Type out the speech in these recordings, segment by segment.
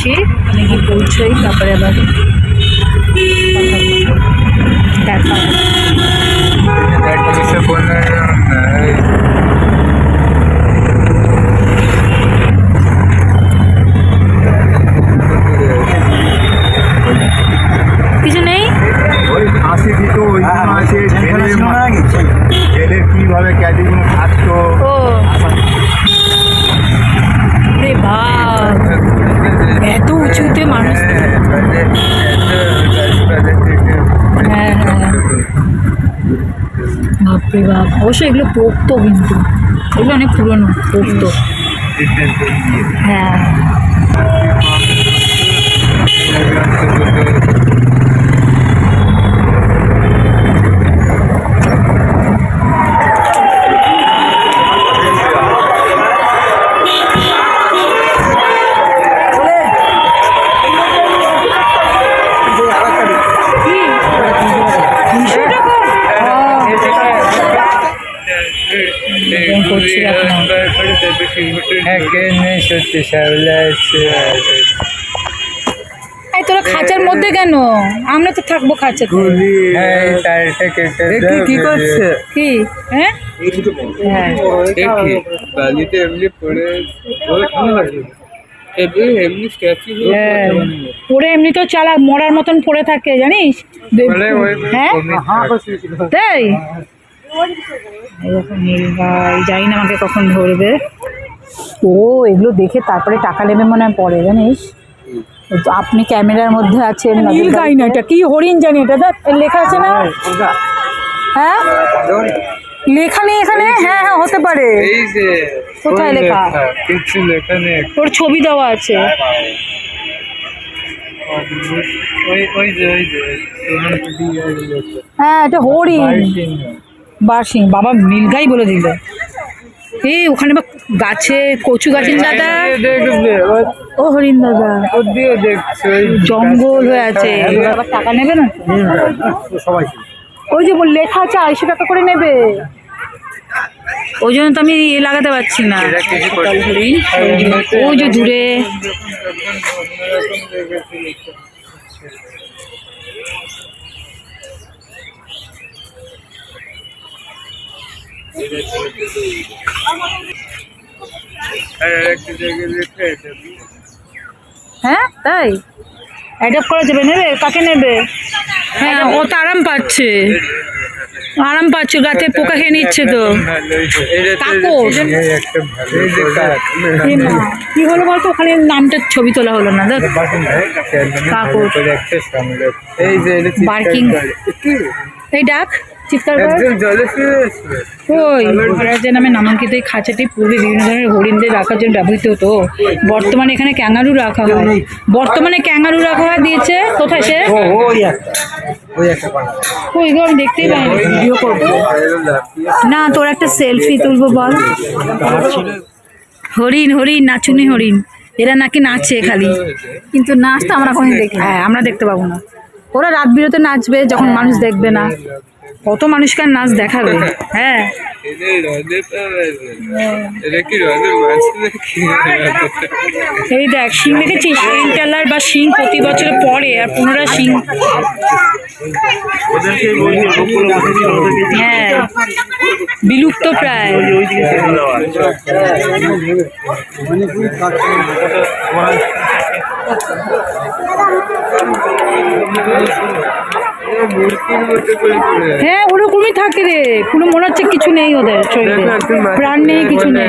পড়েছি ওখানে গিয়ে পৌঁছোই তারপরে আবার। দেখা হবে। কিছু নেই ওই ফাঁসি দিত ওই জন্য আছে জেলের জেলের কীভাবে ক্যাদিগুলো থাকতো ও রে বাপ এত উঁচুতে মানুষ হ্যাঁ হ্যাঁ বাপরে বাপ অবশ্যই এগুলো পোক্ত কিন্তু। এগুলো অনেক পুরনো পোক্ত। হ্যাঁ। এই তোরা খাঁচার মধ্যে কেন? আমরা তো থাকব খাঁচাতে। কি করছে? কি? হ্যাঁ? হ্যাঁ। বালিতে এমনি পড়ে ঠান্ডা লাগছে এমনি এমনি হ্যাঁ। পড়ে এমনি তো চালা মরার মতন পড়ে থাকে জানিস? হ্যাঁ? হ্যাঁ তাই ভাই জানি না আমাকে কখন ধরবে। ও এগুলো দেখে তারপরে টাকা নেবে মনে হয় পরে জানিস? তো আপনি ক্যামেরার মধ্যে আছেন নীল গাই না এটা কি হরিণ জানি এটা দেখ এর লেখা আছে না? হ্যাঁ লেখা নেই এখানে? হ্যাঁ হ্যাঁ হতে পারে। এই যে কোথায় লেখা? কিছু লেখা নেই। ওর ছবি দেওয়া আছে। ওই ওই যে ওই যে সোনারপুরি আর লেখা। হ্যাঁ এটা হরিণ। বার্ষিং বাবা নীলগাই বলে দিল। এই ওখানে বা গাছে কচু গাছের দাদা দেখবে। ও- ও হরিণ দাদা। জঙ্গল হয়ে আছে। টাকা নেবে না? সবাই ওই যে লেখা আছে আড়াইশো টাকা করে নেবে। ওই জন্য তো আমি ইয়ে লাগাতে পারছি না। ওই যে দূরে অন্যরকম দেখেছিল আর একটা জায়গায় লেখা এটা হ্যাঁ তাই? অ্যাডাপ্ট করা যাবে নেবে? কাকে নেবে? হ্যাঁ ও তো আরাম পাচ্ছে। আরাম পাচ্ছে গাতে পোকা খেয়ে নিচ্ছে তো। কি হলো বলতো? ওখানে নামটার ছবি তোলা হলো না দেখ। বার্কিং। এই ডাক। চিৎকার। ওই মহারাজের নামে নামাঙ্কিত এই খাঁচাটি পূর্বে বিভিন্ন ধরনের হরিণদের রাখার জন্য ব্যবহৃত হতো। বর্তমানে এখানে ক্যাঙ্গারু রাখা হয়। বর্তমানে ক্যাঙ্গারু রাখা হয় দিয়েছে? কোথায় সে? ওই এগুলো আমি দেখতেই পাইনি। ভিডিও করব এরকম লাফিয়ে না তোর একটা সেলফি তুলবো বল। হরিণ হরিণ নাচুনি হরিণ। এরা নাকি নাচে খালি। কিন্তু নাচটা আমরা কোনো দেখি হ্যাঁ আমরা দেখতে পাবো না। ওরা রাত বিরতে নাচবে যখন মানুষ দেখবে না। কত মানুষকে নাচ দেখাবে? হ্যাঁ। এই দেখ, শিং দেখেছিস? শিং টেলার বা শিং প্রতি বছর পরে আর পুনরায় শিং। হ্যাঁ বিলুপ্ত প্রায়। হ্যাঁ ওরকমই থাকে রে। কোনো মনে হচ্ছে কিছু নেই ওদের শরীরে। প্রাণ নেই কিছু নেই।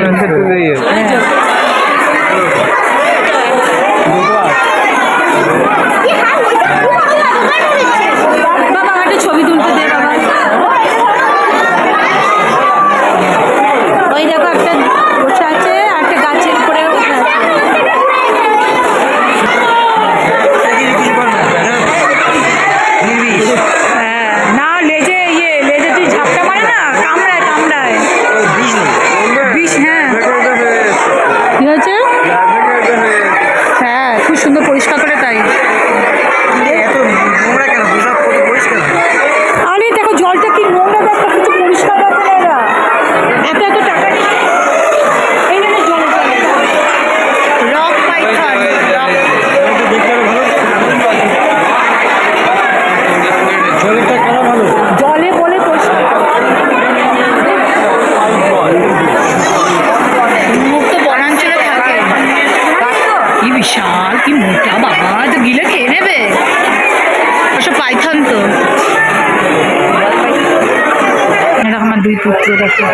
দুই পুত্র দেখো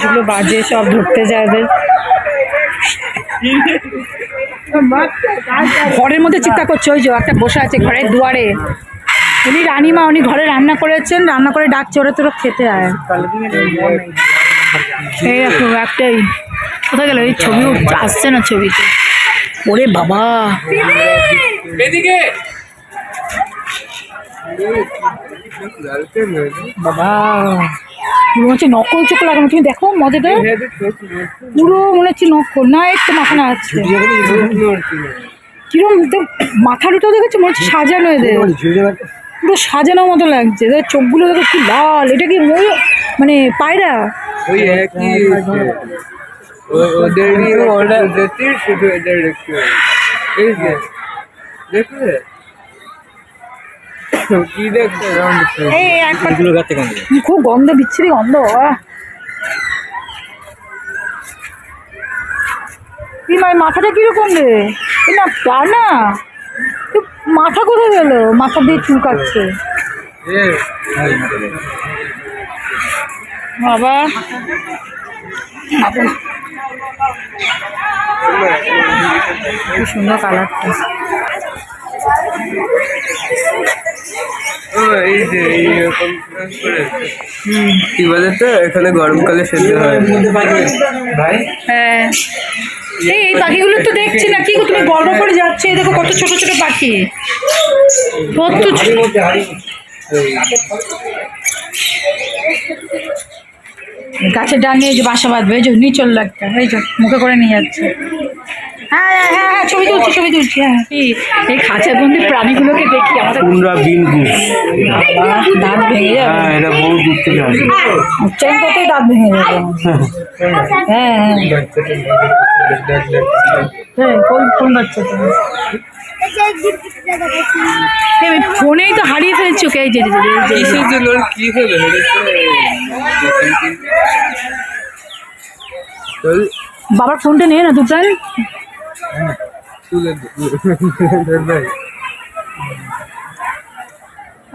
যেগুলো বাজে, সব ধরতে যায় ঘরের মধ্যে চিন্তা করছে, ওই যে একটা বসে আছে ঘরের দুয়ারে। উনি রানীমা, উনি ঘরে রান্না করেছেন, রান্না করে ডাকছে, ওরা তোরা খেতে আয়। এই দেখো, একটাই। কোথায় গেল? এই ছবি আসছে না ছবিতে। ওরে বাবা। এদিকে। বাবা পুরো হচ্ছে নকল চোখ লাগানো তুমি দেখো মজাটা পুরো মনে হচ্ছে নকল। না একটু মাথা না আছে। কিরম তো মাথাটা দেখেছ মনে হচ্ছে সাজানো এদের। পুরো সাজানো মতো লাগছে। এদের চোখগুলো দেখো কি লাল। এটা কি ময়ূর? মানে পায়রা? ওই একই ওদেরই ওরা যেতে শুধু এদের দেখতে এই যে দেখলে? কি দেখতে একবার খুব গন্ধ বিচ্ছিরি গন্ধ মাই মাথাটা কীরকম রে? না তা না? মাথা কোথায় গেল? মাথা দিয়ে চুলকাচ্ছে। এ বাবা। সুন্দর কালারটা। এই যে এইরকম কি বলে তো এখানে গরমকালে সেদ্ধ হয়। হ্যাঁ। এই এই পাখিগুলো তো দেখছি না কি তুমি গর্ব করে যাচ্ছে। এই দেখো কত ছোট ছোট পাখি। কত গাছের ডাল নিয়ে যে বাসা বাঁধবে এই যে নিচল একটা এই যে মুখে করে নিয়ে যাচ্ছে। হ্যাঁ হ্যাঁ হ্যাঁ হ্যাঁ ছবি তুলছি ছবি তুলছি হ্যাঁ কি এই খাঁচাবন্দি প্রাণীগুলোকে দেখি আমাদের কুমড়া বিনগু দাঁত ভেঙে যাবে। হ্যাঁ এটা বহু দূর থেকে আসে। উচ্চারণ করতেই দাঁত ভেঙে যাবে। হ্যাঁ হ্যাঁ। হ্যাঁ কোন কোন বাচ্চাটা ফোনেই তো হারিয়ে ফেলছি ওকে এই যে। কিসের জন্য কি হলো? বাবার ফোনটা নিয়ে না দুটান তুলে দে ভাই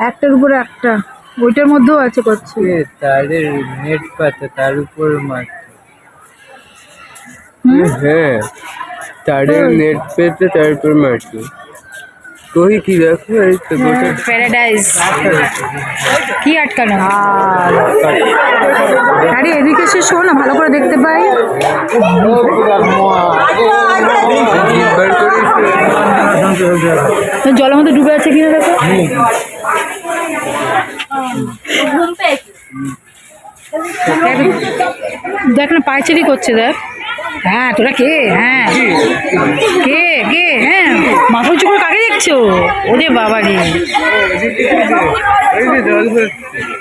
একটার উপর একটা। ওইটার মধ্যেও আছে করছে। তারের নেট পাতা তার উপর মাছ হুম? হ্যাঁ তারের নেট পেতে তার উপর মারছি কই কি দেখো? এই তো গোটা প্যারাডাইস কি আটকানো? আরে এদিকে এসে শো না ভালো করে দেখতে পাই। জলের মধ্যে ডুবে আছে কিনা দেখো? দেখ- দেখ না পায়চারি করছে দেখ। হ্যাঁ তোরা কে? হ্যাঁ। কে? কে? হ্যাঁ। মাথা উঁচু করে কাকে দেখছ? ওরে বাবা রে।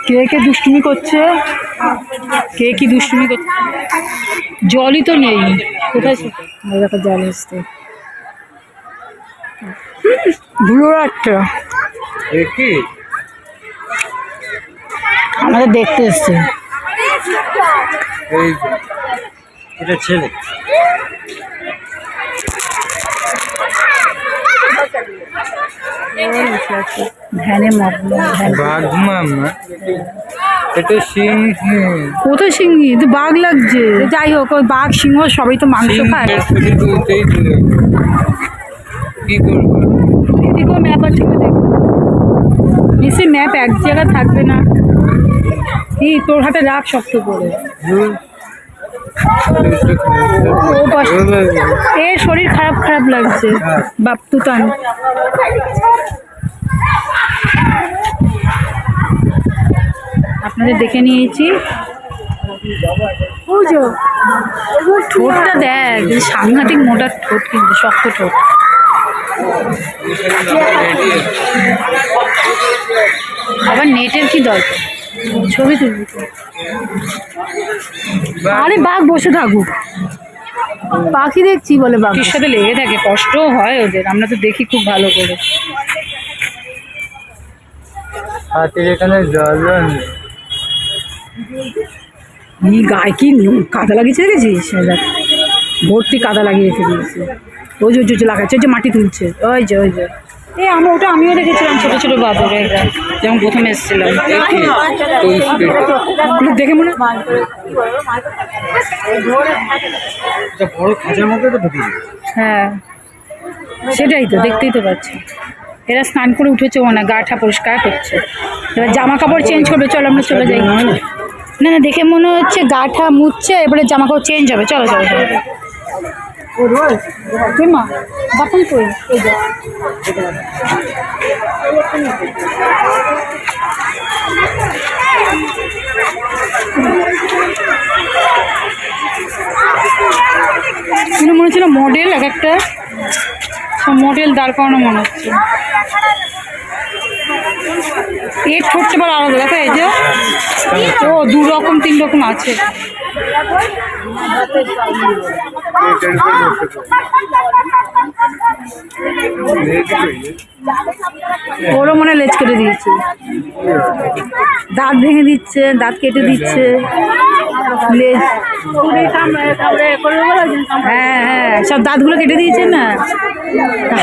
কে কে দুষ্টুমি করছে? কে কি দুষ্টুমি করছে জলই তো নেই। কোথায়? দেখো জল ধুলো একটা। আমাদের দেখতে এসছে। এটা ছেলে। ধ্যানে মগ্ন ধ্যান বাঘ মামা এটা সিং কোথায় সিংহি তো বাঘ লাগছে। যাই হোক ওই বাঘ সিংহ সবাই তো মাংস খায়। কি করব? এদিকেও ম্যাপ আছে। নিশ্চয়ই ম্যাপ এক জায়গায় থাকবে না। এই তোর হাতে রাখ শক্ত করে। এর শরীর খারাপ খারাপ লাগছে। বাপ তুতান। আপনাদের দেখে নিয়েছি। ঠোঁটটা দেখ সাংঘাতিক মোটা ঠোঁট কিন্তু, শক্ত ঠোঁট। আবার নেটের কি দরকার? ছবি তুলবি আরে বাঘ বসে থাকুক। পাখি দেখছি বলে বাঘের সাথে লেগে থাকে কষ্ট হয় ওদের আমরা তো দেখি খুব ভালো করে। হাতের এখানে জল এই গায়ে কি নু- কাদা লাগিয়েছে দেখেছিস? ভর্তি কাদা লাগিয়ে রেখে দিয়েছে ওই যে লাগাচ্ছে ওই যে মাটি তুলছে। ওই যে ওই যে। এই আমি ওটা আমিও দেখেছিলাম ছোট ছোট। এগুলা যখন প্রথমে এসেছিলাম দেখে মনে বড় খাঁচার মধ্যে তো হ্যাঁ। সেটাই তো দেখতেই তো পাচ্ছি। এরা স্নান করে উঠেছে মনে হয়, গা ঠা পরিষ্কার করছে। এবার জামা কাপড় চেঞ্জ করবে চলো আমরা চলে যাই। না না দেখে মনে হচ্ছে গা ঠা মুছছে এবারে জামা কাপড় চেঞ্জ হবে। চলো চলো চলো। এগুলো মনে হচ্ছে না মডেল এক একটা সব মডেল দাঁড় করানো মনে হচ্ছে। এর আবার আলাদা, দেখো এই যে, ও দু রকম তিন রকম আছে। ওরও মনে লেজ কেটে দিয়েছে। দাঁত ভেঙে দিচ্ছে, দাঁত কেটে দিচ্ছে। হ্যাঁ হ্যাঁ সব দাঁতগুলো কেটে দিয়েছে না?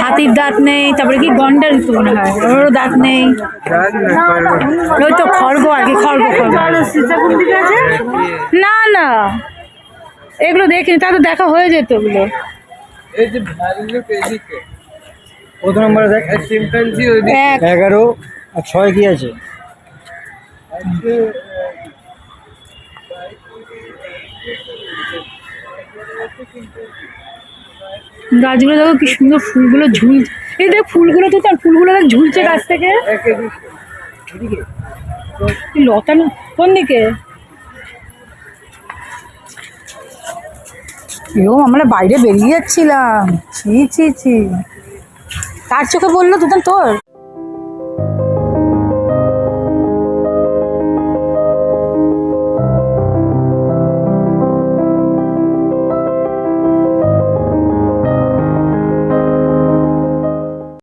হাতির দাঁত নেই, তারপরে কি গন্ডার তো মনে হয়? ওরও দাঁত নেই। ওই তো খড়গ আর কি, খড়গ খড়গ। না না। এগুলো দেখিনি তা তো দেখা হয়ে যেত ওগুলো এই যে ভালুক নম্বরে দেখ চিম্পাঞ্জি এগারো আর ছয় কি আছে? গাছগুলো দেখো কি সুন্দর ফুলগুলো ঝুল এই দেখ ফুলগুলো তো তার ফুলগুলো দেখ ঝুলছে গাছ থেকে। এক এদিকে। কি লতা কোন দিকে? এরকম আমরা বাইরে বেরিয়ে যাচ্ছিলাম। ছি ছি ছি। কার চোখে বলল দুটো তোর?